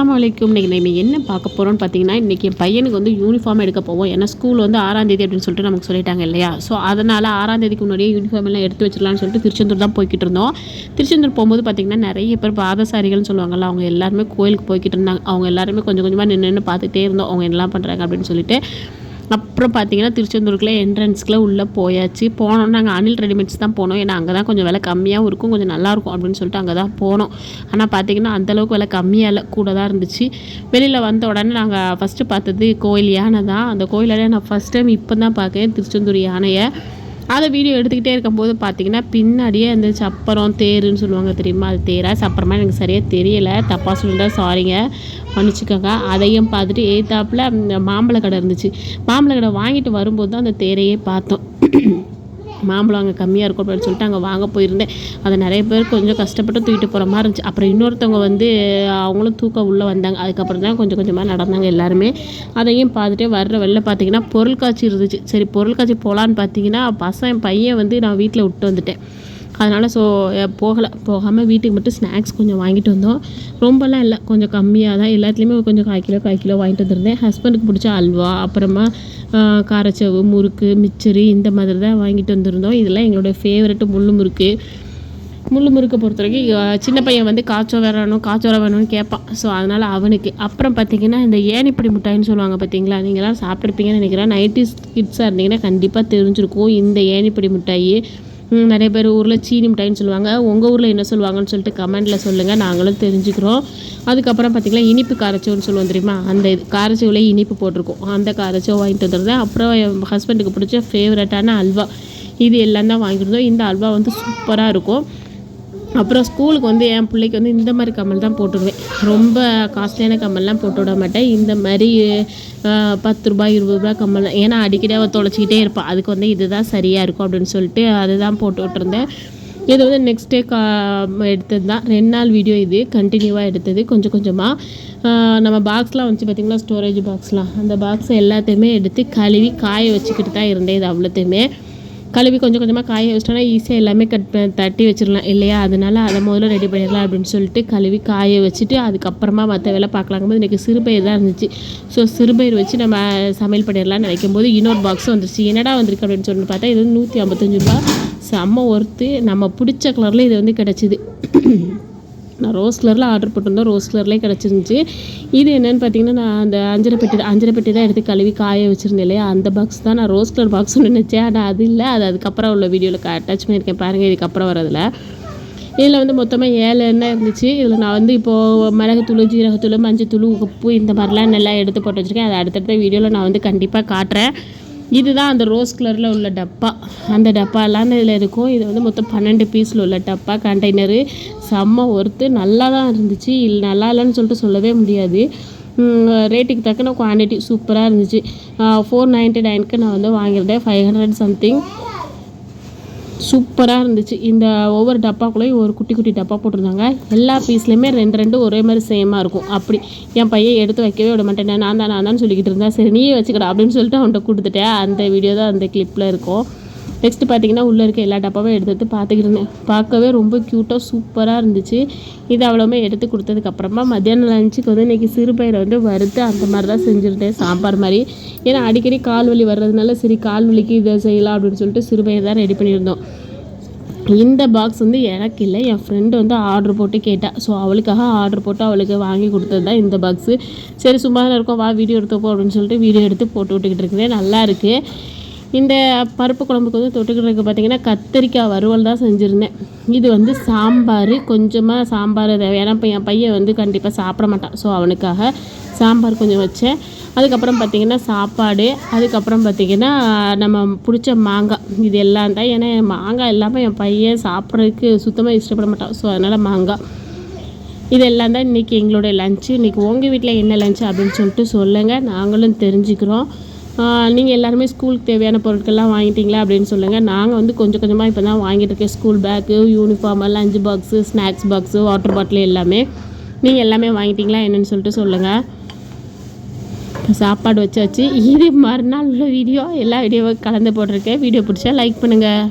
அஸ்லாம் வலைக்கும் இன்றைக்கி நம்ம என்ன பார்க்க போகிறோம்னு பார்த்தீங்கன்னா இன்றைக்கி என் பையனுக்கு வந்து யூனிஃபார்ம் எடுக்க போவோம். ஏன்னா ஸ்கூல் வந்து ஆறாம் தேதி அப்படின்னு சொல்லிட்டு நமக்கு சொல்லிட்டாங்க இல்லையா? ஸோ அதனால் ஆறாம் தேதிக்கு முன்னாடியே யூனிஃபார்ம் எல்லாம் எடுத்து வச்சிடலாம்னு சொல்லிட்டு திருச்செந்தூர் தான் போய்கிட்டு இருந்தோம். திருச்செந்தூர் போகும்போது பார்த்திங்கன்னா நிறைய பேர் பாதசாரிகள்னு சொல்லுவாங்கல்ல அவங்க எல்லாருமே கோயிலுக்கு போய்கிட்டு இருந்தாங்க. அவங்க எல்லாருமே கொஞ்சம் கொஞ்சமாக நின்று நின்று பார்த்துட்டே இருந்தோம். அவங்க என்ன பண்ணுறாங்க அப்படின்னு சொல்லிட்டு. அப்புறம் பார்த்தீங்கன்னா திருச்செந்தூருக்குள்ளே என்ட்ரன்ஸ்க்குள்ளே உள்ளே போயாச்சு. போனோம் நாங்கள் அனில் ரெடிமேட்ஸ் தான் போனோம். ஏன்னா அங்கே தான் கொஞ்சம் விலை கம்மியாகவும் இருக்கும் கொஞ்சம் நல்லாயிருக்கும் அப்படின்னு சொல்லிட்டு அங்கே தான் போனோம். ஆனால் பார்த்தீங்கன்னா அந்தளவுக்கு விலை கம்மியாக இல்லை கூட தான் இருந்துச்சு. வெளியில் வந்த உடனே நாங்கள் ஃபஸ்ட்டு பார்த்தது கோயில் யானை தான். அந்த கோயிலே நான் ஃபஸ்ட் டைம் இப்போ தான் பார்க்கேன் திருச்செந்தூர் யானையை. அதை வீடியோ எடுத்துக்கிட்டே இருக்கும்போது பார்த்தீங்கன்னா பின்னாடியே அந்த சப்பரம் தேருன்னு சொல்லுவாங்க தெரியுமா? அது தேரா? சப்பரமாக எனக்கு சரியாக தெரியலை. தப்பாக சொல்லிட்டா சாரிங்க மன்னிச்சுக்கோங்க. அதையும் பார்த்துட்டு ஏத்தாப்பில் மாம்பழ கடை இருந்துச்சு. மாம்பழ கடை வாங்கிட்டு வரும்போது தான் அந்த தேரையே பார்த்தோம். மாம்பழம் அங்கே கம்மியாக இருக்கும் அப்படின்னு சொல்லிட்டு அங்கே வாங்க போயிருந்தேன். அதை நிறைய பேர் கொஞ்சம் கஷ்டப்பட்டு தூக்கிட்டு போகிற மாதிரி இருந்துச்சு. அப்புறம் இன்னொருத்தவங்க வந்து அவங்களும் தூக்கம் உள்ளே வந்தாங்க. அதுக்கப்புறம் தான் கொஞ்சம் கொஞ்சமாக நடந்தாங்க எல்லாருமே. அதையும் பார்த்துட்டே வர்ற வெளில பார்த்தீங்கன்னா பொருள் காட்சி இருந்துச்சு. சரி பொருள் காட்சி போகலான்னு பார்த்தீங்கன்னா பசன் பையன் வந்து நான் வீட்டில் விட்டு வந்துட்டேன். அதனால் ஸோ போகலை. போகாமல் வீட்டுக்கு மட்டும் ஸ்நாக்ஸ் கொஞ்சம் வாங்கிட்டு வந்தோம். ரொம்பலாம் இல்லை. கொஞ்சம் கம்மியாக தான் எல்லாத்துலேயுமே கொஞ்சம் கால் கிலோ கால் கிலோ வாங்கிட்டு வந்திருந்தேன். ஹஸ்பண்டுக்கு பிடிச்ச அல்வா அப்புறமா காரச்சவு முறுக்கு மிச்சரி இந்த மாதிரி தான் வாங்கிட்டு வந்திருந்தோம். இதெல்லாம் எங்களோட ஃபேவரெட்டு முள்ளு முறுக்கு. முள்ளு முறுக்கை பொறுத்த வரைக்கும் சின்ன பையன் வந்து காய்ச்சோ வேணும் காய்ச்சோர வேணும்னு கேட்பான். ஸோ அதனால் அவனுக்கு. அப்புறம் பார்த்தீங்கன்னா இந்த ஏனிப்படி மிட்டாய்னு சொல்லுவாங்க பார்த்தீங்களா நீங்களாம் சாப்பிட்ருப்பீங்கன்னு நினைக்கிறேன். நைன்டிஸ் கிட்ஸாக இருந்தீங்கன்னா கண்டிப்பாக தெரிஞ்சிருக்கும். இந்த ஏனிப்படி மிட்டாயி? நிறைய பேர் ஊரில் சீனி மிட்டாயின்னு சொல்லுவாங்க. உங்கள் ஊரில் என்ன சொல்லுவாங்கன்னு சொல்லிட்டு கமெண்ட்டில் சொல்லுங்கள் நாங்களும் தெரிஞ்சுக்கிறோம். அதுக்கப்புறம் பார்த்திங்கன்னா இனிப்பு காரச்சோன்னு சொல்லுவோம் தெரியுமா? அந்த இது காரச்சோவில் இனிப்பு போட்டிருக்கோம். அந்த காரச்சோ வாங்கிட்டு வந்துருந்தேன் அப்புறம் என் ஹஸ்பண்டுக்கு பிடிச்ச ஃபேவரட்டான அல்வா. இது எல்லாம் தான் வாங்கியிருந்தோம் இந்த அல்வா வந்து சூப்பராக இருக்கும். அப்புறம் ஸ்கூலுக்கு வந்து என் பிள்ளைக்கு வந்து இந்த மாதிரி கம்மல் தான் போட்டுடுவேன். ரொம்ப காஸ்ட்லியான கம்மல்லாம் போட்டு விட மாட்டேன். இந்த மாதிரி பத்து ரூபாய் இருபது ரூபாய் கம்மல் ஏன்னா அடிக்கடி அவள் தொலைச்சிக்கிட்டே இருப்பாள் அதுக்கு வந்து இதுதான் சரியாக இருக்கும் அப்படின்னு சொல்லிட்டு அதுதான் போட்டு விட்டுருந்தேன். இது வந்து நெக்ஸ்ட் டே கா எடுத்தது தான். ரெண்டு நாள் வீடியோ இது. கண்டினியூவாக எடுத்தது. கொஞ்சம் கொஞ்சமாக நம்ம பாக்ஸ்லாம் வந்துச்சு பார்த்திங்களா ஸ்டோரேஜ் பாக்ஸ்லாம் அந்த பாக்ஸ் எல்லாத்தையுமே எடுத்து கழுவி காய வச்சுக்கிட்டு தான் இருந்தேன் இது அவ்வளோத்தையுமே. கழுவி கொஞ்சம் கொஞ்சமாக காய வச்சிட்டோன்னா ஈஸியாக எல்லாமே கட் தட்டி வச்சிடலாம் இல்லையா? அதனால் அதை முதல்ல ரெடி பண்ணிடலாம் அப்படின்னு சொல்லிட்டு கழுவி காய வச்சுட்டு அதுக்கப்புறமா மற்ற வேலை பார்க்கலாங்கும்போது இன்றைக்கி சிறுபயிர் தான் இருந்துச்சு. ஸோ சிறுபயிர் வச்சு நம்ம சமையல் பண்ணிடலாம்னு நினைக்கும் போது இன்னொரு பாக்ஸ் வந்துருச்சு. என்னடா வந்திருக்கு அப்படின்னு சொல்லிட்டு பார்த்தா இது நூற்றி ஐம்பத்தஞ்சு ரூபா செம்ம ஒர்த்து நம்ம பிடிச்ச கலரில் இது வந்து கிடச்சிது. நான் ரோஸ் கலரில் ஆர்டர் போட்டிருந்தோம் ரோஸ் கலர்லேயே கிடச்சிருந்துச்சி. இது என்னென்னு பார்த்தீங்கன்னா நான் அந்த அஞ்சரை பெட்டி அஞ்சரை பெட்டி தான் எடுத்து கழுவி காய வச்சுருந்தேன் இல்லையா? அந்த பாக்ஸ் தான் நான் ரோஸ் கலர் பாக்ஸ் நினச்சேன். ஆனால் அது இல்லை. அது அதுக்கப்புறம் உள்ள வீடியோவில் அட்டாச் பண்ணியிருக்கேன் பாருங்கள் இதுக்கப்புறம் வரதில் இதில் வந்து மொத்தமாக ஏழு எண்ணெய் இருந்துச்சு. இதில் நான் வந்து இப்போது மிளகுத்தூள் ஜீரகத்தூள் மஞ்சத்தூள் உப்பு இந்த மாதிரிலாம் நல்லா எடுத்து போட்டு வச்சுருக்கேன். அதை அடுத்தடுத்த வீடியோவில் நான் வந்து கண்டிப்பாக காட்டுறேன். இதுதான் அந்த ரோஸ் கலரில் உள்ள டப்பா. அந்த டப்பாலாம் இதில் இருக்கும். இது வந்து மொத்தம் பன்னெண்டு பீஸில் உள்ள டப்பா கண்டெய்னரு செம்ம ஒர்த்து நல்லா தான் இருந்துச்சு. இல்லை நல்லா இல்லைன்னு சொல்லிட்டு சொல்லவே முடியாது. ரேட்டுக்கு தக்கன குவான்டிட்டி சூப்பராக இருந்துச்சு. ஃபோர் நைன்ட்டி நைனுக்கு நான் வந்து வாங்கியிருந்தேன். ஃபைவ் ஹண்ட்ரட் சம்திங் சூப்பராக இருந்துச்சு. இந்த ஒவ்வொரு டப்பாக்குள்ளேயும் ஒரு குட்டி குட்டி டப்பா போட்டிருந்தாங்க. எல்லா பீஸ்லேயுமே ரெண்டு ரெண்டு ஒரே மாதிரி சேமாக இருக்கும். அப்படி. என் பையன் எடுத்து வைக்கவே விட மாட்டேன். நான் தான் நான் தான் சொல்லிக்கிட்டு இருந்தேன் சரி நீயே வச்சுக்கடா அப்படின்னு சொல்லிட்டு அவன்கிட்ட கொடுத்துட்டேன். அந்த வீடியோ தான் அந்த கிளிப்பில் இருக்கும். நெக்ஸ்ட்டு பார்த்தீங்கன்னா உள்ளே இருக்க எல்லா டப்பாவும் எடுத்து எடுத்து பார்த்துக்கிட்டு இருந்தேன். பார்க்கவே ரொம்ப க்யூட்டாக சூப்பராக இருந்துச்சு. இது அவ்வளோமே எடுத்து கொடுத்ததுக்கப்புறமா மத்தியானம் லஞ்சுக்கு வந்து இன்றைக்கி சிறுபயிரை வந்து வறுத்து அந்த மாதிரி தான் செஞ்சுருந்தேன் சாம்பார் மாதிரி. ஏன்னா அடிக்கடி கால் வலி வர்றதுனால சரி கால் வலிக்கு இதை செய்யலாம் அப்படின்னு சொல்லிட்டு சிறுபயிர் தான் ரெடி பண்ணியிருந்தோம். இந்த பாக்ஸ் வந்து எனக்கு இல்லை என் ஃப்ரெண்டு வந்து ஆர்டர் போட்டு கேட்டால் ஸோ அவளுக்காக ஆர்டர் போட்டு அவளுக்கு வாங்கி கொடுத்தது தான் இந்த பாக்ஸு சரி சும்மா இருக்கும் வா வீடியோ எடுத்துப்போம் அப்படின்னு சொல்லிட்டு வீடியோ எடுத்து போட்டு விட்டுக்கிட்டு இருக்கிறேன். நல்லா இருக்குது இந்த பருப்பு குழம்புக்கு வந்து தொட்டுக்கிறதுக்கு பார்த்திங்கன்னா கத்திரிக்காய் வறுவல் தான் செஞ்சுருந்தேன். இது வந்து சாம்பார் கொஞ்சமாக சாம்பார் தேவையான இப்போ என் பையன் வந்து கண்டிப்பாக சாப்பிட மாட்டான். ஸோ அவனுக்காக சாம்பார் கொஞ்சம் வச்சேன். அதுக்கப்புறம் பார்த்திங்கன்னா சாப்பாடு அதுக்கப்புறம் பார்த்திங்கன்னா நம்ம பிடிச்ச மாங்காய் இது எல்லாம் தான். ஏன்னா மாங்காய் இல்லாமல் என் பையன் சாப்பிட்றதுக்கு சுத்தமாக இஷ்டப்பட மாட்டான். ஸோ அதனால் மாங்காய் இதெல்லாம் தான் இன்றைக்கி எங்களுடைய லஞ்சு இன்றைக்கி உங்கள் வீட்டில் என்ன லஞ்சு அப்படின்னு சொல்லிட்டு சொல்லுங்கள் நாங்களும் தெரிஞ்சுக்கிறோம். நீங்கள் எல்லாருமே ஸ்கூலுக்கு தேவையான பொருட்கள்லாம் வாங்கிட்டீங்களா அப்படின்னு சொல்லுங்கள் நாங்கள் வந்து கொஞ்சம் கொஞ்சமாக இப்போ தான் வாங்கிட்டு இருக்கேன். School bag uniform lunch box snacks box water bottle எல்லாமே. நீங்கள் எல்லாமே வாங்கிட்டீங்களா என்னென்னு சொல்லிட்டு சொல்லுங்கள் சாப்பாடு வச்சாச்சு. இது மறுநாள் உள்ள வீடியோ எல்லா வீடியோவும் கலந்து போட்டிருக்கேன். வீடியோ பிடிச்சா லைக் பண்ணுங்கள்